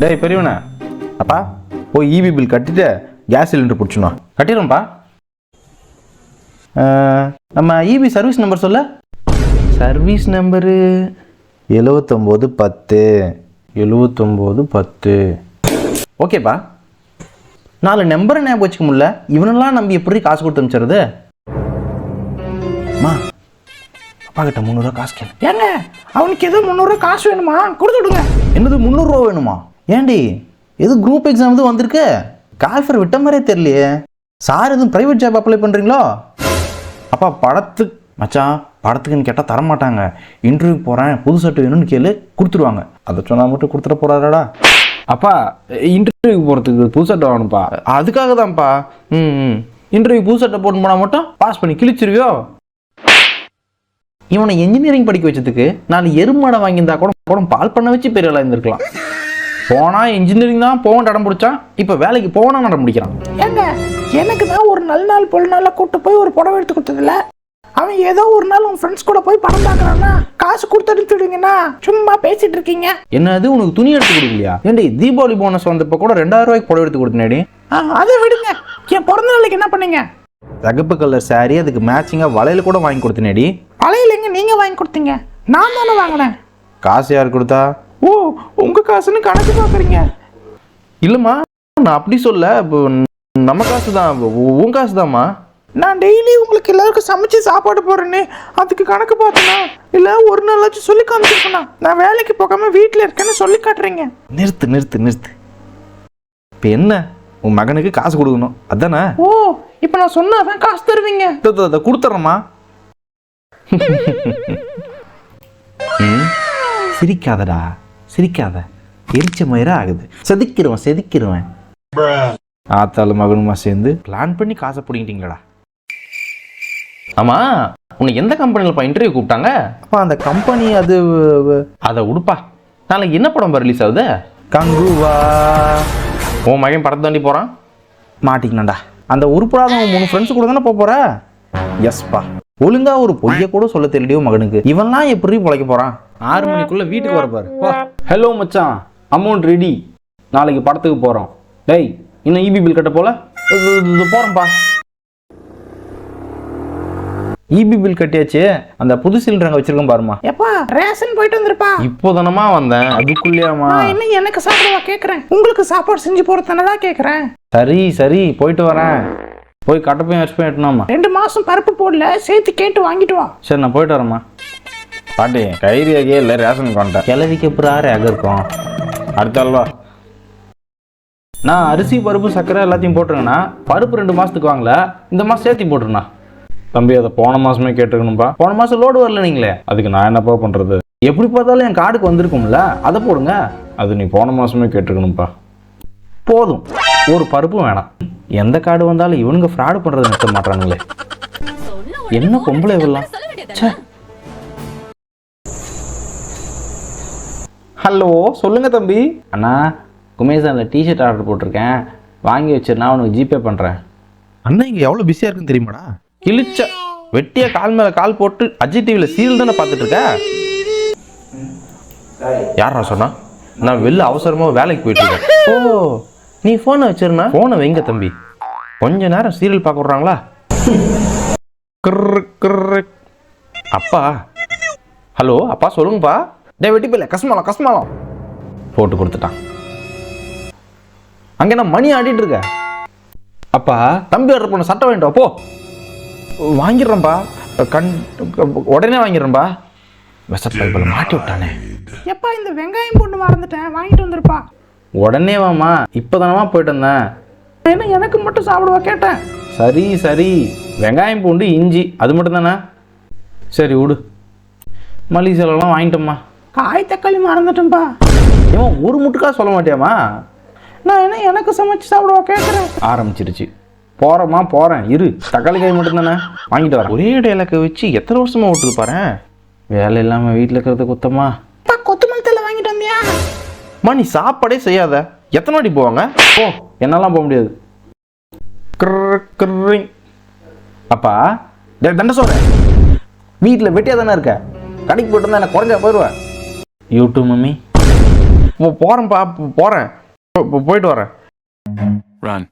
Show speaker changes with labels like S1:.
S1: டேய் பெரியவனே.
S2: அப்பா போய் இபி பில் கட்டிட்டு கேஸ் சிலிண்டர் பிடிச்சிடணும்
S1: கட்டிடும்ப்பா
S2: நம்ம இபி சர்வீஸ் நம்பர் சொல்ல.
S1: சர்வீஸ் நம்பரு
S2: எழுவத்தொம்போது பத்து.
S1: எழுவத்தொம்போது பத்து.
S2: ஓகேப்பா. நாலு நம்பரை ஞாபகம் வச்சுக்க முடியல. இவனெல்லாம் நம்பி எப்படி காசு கொடுத்து அனுப்பிச்சிருது அம்மா அப்பா கிட்ட முந்நூறுரூவா காசு கேளு.
S3: ஏங்க அவனுக்கு ஏதோ முந்நூறுரூவா காசு வேணுமா? கொடுத்து விடுங்க.
S2: என்னது முந்நூறுரூவா வேணுமா? ஏண்டி? எது குரூப் எக்ஸாம் எதுவும் வந்திருக்கு? கால்ஃபர் விட்ட மாதிரியே தெரியலையே. சார் எதுவும் ப்ரைவேட் ஜாப் அப்ளை பண்ணுறீங்களோ அப்பா படத்துக்கு மச்சான் படத்துக்குன்னு கேட்டால் தரமாட்டாங்க. இன்டர்வியூ போகிறேன் புது சட்டை வேணும்னு கேளு கொடுத்துருவாங்க. அதை சொன்னால் மட்டும் கொடுத்துட போகிறாரடா
S1: அப்பா இன்டர்வியூக்கு போகிறதுக்கு புது சட்டை வாங்கணும்ப்பா.
S2: அதுக்காக தான்ப்பா
S1: ம் ம்.
S2: இன்டர்வியூ புது சட்டை போட்டு போனால் மட்டும் பாஸ் பண்ணி கிழிச்சிருவியோ? இவனை இன்ஜினியரிங் படிக்க வச்சதுக்கு நான் எருமாடை வாங்கியிருந்தா கூட கூட பால் பண்ண வச்சு பெரிய ஆளா இருந்திருக்கலாம். போனா இன்ஜினியரிங் தான் போகணும் இடம் பிடிச்சான் இப்போ வேலைக்கு போனா நடம் முடிக்கிறான்
S3: ஏங்க எனக்கு தான் ஒரு நல்ல நாள் பொழு நாளில் கூப்பிட்டு போய் ஒரு புடவை எடுத்து கொடுத்ததில்ல அவன் ஏதோ ஒரு நாள் உன் ஃப்ரெண்ட்ஸ் கூட போய் படம் பார்க்கறான்னா காசு கொடுத்து அனுப்பிச்சுடுங்கண்ணா சும்மா பேசிட்டு இருக்கீங்க.
S2: என்னது உனக்கு துணி எடுத்து கொடுக்கலையா? ஏண்டி தீபாவளி போனஸ் வந்தப்ப கூட ரெண்டாயிரம் ரூபாய்க்கு புடவை எடுத்து கொடுத்தனேடி.
S3: அதை விடுங்க. என் பிறந்த நாளைக்கு என்ன பண்ணீங்க?
S2: தகப்பு கலர் saree அதுக்கு மேட்சிங்காக வளையல் கூட வாங்கி கொடுத்தனேடி.
S3: பழையிலங்க நீங்க வாங்கி கொடுத்தீங்க? நான் தானே வாங்கினேன்.
S2: காசு யார் கொடுத்தா?
S3: ஓ உங்க காசுன்னு கணக்கு பார்க்குறீங்க
S2: இல்லைம்மா நான் அப்படி சொல்ல இப்போ நம்ம காசு தான் உன் காசு தாம்மா
S3: நான் டெய்லி உங்களுக்கு எல்லாருக்கும் சமைச்சு சாப்பாடு போடுறேன்னு அதுக்கு கணக்கு பார்த்தேனா? இல்லை ஒரு நாளாச்சும் சொல்லி காமிச்சிருக்கேனா? நான் வேலைக்கு போகாம வீட்டில் இருக்கேன்னு சொல்லி காட்டுறீங்க.
S2: நிறுத்து நிறுத்து நிறுத்து. இப்போ என்ன? உன் மகனுக்கு காசு கொடுக்கணும். அதானே?
S3: ஓ இப்போ நான் சொன்னாதான் காசு தருவீங்க.
S2: கொடுத்துட்றேம்மா ம், சிரிக்காதடா. சிரிக்காத. எரிச்ச மயிரா ஆகுது. செதுக்கிடுவேன் செதுக்கிடுவேன் ஆத்தாலும் மகனுமா சேர்ந்து பிளான் பண்ணி காசை பிடிங்கிட்டீங்களா
S1: ஆமா உன்னை எந்த கம்பெனிலப்பா இன்டர்வியூ கூப்பிட்டாங்க?
S2: அப்பா அந்த கம்பெனி அது
S1: அதை உடுப்பா. நாளைக்கு என்ன படம் ரிலீஸ் ஆகுது?
S2: கங்குவா.
S1: உன் மகன் படத்தை தாண்டி போகிறான்
S2: மாட்டிக்கணும்டா. அந்த உருப்படாத உன் மூணு ஃப்ரெண்ட்ஸ் கூட தானே போக போற? எஸ்பா ஒழுங்கா ஒரு பொய்ய கூட சொல்ல தெரியலையோ மகனுக்கு. இவன்லாம் எப்படி பிழைக்க போறான்?
S1: ஆறு மணிக்குள்ள வீட்டுக்கு வரப்பாரு. ஹலோ மச்சான். அமௌண்ட் ரெடி நாளைக்கு படத்துக்கு போகிறோம் டேய் இன்னும் இபி பில் கட்ட போல?
S2: போறேன்ப்பா இபி பில் கட்டியாச்சு. அந்த புது சிலிண்டர் அங்கே வச்சிருக்கோம் பாருமா
S3: எப்பா ரேஷன் போயிட்டு வந்திருப்பா.
S1: இப்போ தானமா வந்தேன் அதுக்குள்ளேயாமா
S3: என்ன எனக்கு சாப்பிடவா கேட்குறேன் உங்களுக்கு சாப்பாடு செஞ்சு போகிறதானே தான் கேட்குறேன்
S1: சரி சரி போயிட்டு வரேன். போய் கட்டப்பையும் வச்சுப்போம் எட்டணும்மா
S3: ரெண்டு மாசம் பருப்பு போடல சேர்த்து கேட்டு வாங்கிட்டு வா.
S1: சரி நான் போயிட்டு வரேம்மா.
S2: பாட்டி கைரியாகே இல்லை ரேஷன் கொண்டேன் கிளவிக்கு அப்புறம் ரேக இருக்கும்?
S1: அடுத்த அல்வா நான் அரிசி பருப்பு சர்க்கரை எல்லாத்தையும் போட்டுருங்கண்ணா. பருப்பு ரெண்டு மாதத்துக்கு வாங்கல இந்த மாதம் சேர்த்து போட்டுருண்ணா. தம்பி அதை போன மாதமே கேட்டுருக்கணும்ப்பா
S2: போன மாசம் லோடு வரல நீங்களே.
S1: அதுக்கு நான் என்னப்பா பண்ணுறது
S2: எப்படி பார்த்தாலும் என் கார்டுக்கு வந்திருக்கும்ல அதை போடுங்க.
S1: அது நீ போன மாதமே கேட்டுருக்கணும்ப்பா
S2: போதும். ஒரு பருப்பும் வேணாம். எந்த கார்டு வந்தாலும் இவனுங்க ஃப்ராடு பண்றது நிறுத்த மாட்டானுங்களே என்ன பொம்பளை இவெல்லாம்? ச்சே. ஹலோ சொல்லுங்க தம்பி.
S1: அண்ணா அந்த டிஷர்ட் ஆர்டர் போட்டிருக்கேன். வாங்கி வச்சிருந்தா உனக்கு ஜிபே பண்ணுறேன்
S2: அண்ணன் இங்க எவ்வளவு பிஸியா இருக்குன்னு தெரியுமாடா? கிழிச்ச வெட்டியா கால் மேல கால் போட்டு அஜய் டிவியில் சீரியல் தானே பார்த்துட்டு இருக்க? யாரா சொன்னா? நான் வெளில அவசரமா வேலைக்கு போயிட்டு இருக்கேன். ஓ நீ ஃபோனை வச்சிருந்தா? ஃபோனை வைங்க தம்பி. கொஞ்ச நேரம் சீரியல் பார்க்க விட்றாங்களா? கிர்ரு, கிர்ரு. அப்பா. ஹலோ அப்பா சொல்லுங்கப்பா. டே வெட்டி போயில. கஸ்மாலம் கஸ்மாலம் போட்டு கொடுத்துட்டான். அங்க என்ன மணி ஆடிட்டு இருக்க? அப்பா தம்பி ஆர்டர் பண்ண சட்டை வாங்கிட்டு போ. வாங்கிடுறேன்ப்பா கண் உடனே வாங்கிடுறேன்ப்பா வெசட் பைப்பில் மாட்டி விட்டானே.
S3: எப்பா இந்த வெங்காயம் போட்டு மறந்துட்டேன். வாங்கிட்டு வந்திருப்பா.
S1: உடனே வாமா இப்போதானமா போயிட்டு வந்தேன்.
S3: என்ன எனக்கு மட்டும் சாப்பிடுவா கேட்டேன்.
S1: சரி சரி. வெங்காயம் பூண்டு இஞ்சி அது மட்டும் தானே சரி விடு. மளிகை செலவெல்லாம் வாங்கிட்டோம்மா.
S3: காய் தக்காளி மறந்துட்டேன்ப்பா
S1: ஏன் ஒரு முட்டுக்கா சொல்ல மாட்டியாம்மா?
S3: நான் என்ன எனக்கு சமைச்சு சாப்பிடுவா கேட்குறேன்
S1: ஆரம்பிச்சிருச்சு. போகிறோமா போகிறேன் இரு தக்காளி காய் மட்டும் தானே வாங்கிட்டு வரேன்
S2: ஒரே இடையிலக்க வச்சு எத்தனை வருஷமா ஓட்டுது பாரு.
S1: வேலை இல்லாமல் வீட்டில் இருக்கிறது குத்தமா
S3: அப்பா கொத்தமல்லி தலை வாங்கிட்டு வந்தியா?
S2: மா நீ சாப்பாடே செய்யாத. எத்தனை வாட்டி போவாங்க?
S1: போ என்னெல்லாம் போக முடியாது.
S2: அப்பா தண்ட சொல்றேன் வீட்டில் வெட்டியா தானே இருக்க? கடைக்கு போயிட்டு இருந்தா எனக்கு குறைஞ்சா போயிடுவேன்
S1: யூடியூப் மம்மி
S2: போ- போறேன்ப்பா போ- போறேன். போ- போ- போயிட்டு வரேன்.
S4: Run.